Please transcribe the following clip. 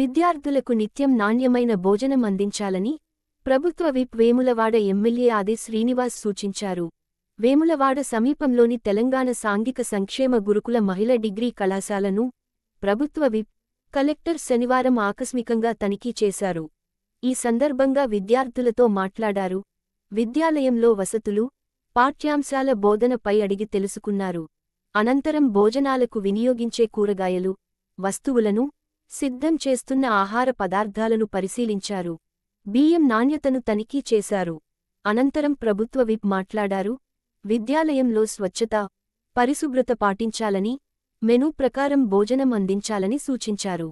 విద్యార్థులకు నిత్యం నాణ్యమైన భోజనం అందించాలని ప్రభుత్వ విప్ వేములవాడ ఎమ్మెల్యే ఆది శ్రీనివాస్ సూచించారు. వేములవాడ సమీపంలోని తెలంగాణ సాంఘిక సంక్షేమ గురుకుల మహిళ డిగ్రీ కళాశాలను ప్రభుత్వ విప్ కలెక్టర్ శనివారం ఆకస్మికంగా తనిఖీ చేశారు. ఈ సందర్భంగా విద్యార్థులతో మాట్లాడారు. విద్యాలయంలో వసతులు పాఠ్యాంశాల బోధనపై అడిగి తెలుసుకున్నారు. అనంతరం భోజనాలకు వినియోగించే కూరగాయలు వస్తువులను సిద్ధం చేస్తున్న ఆహార పదార్థాలను పరిశీలించారు. బియ్యం నాణ్యతను తనిఖీ చేశారు. అనంతరం ప్రభుత్వ విప్ మాట్లాడారు. విద్యాలయంలో స్వచ్ఛత పరిశుభ్రత పాటించాలని మెనూ ప్రకారం భోజనం అందించాలని సూచించారు.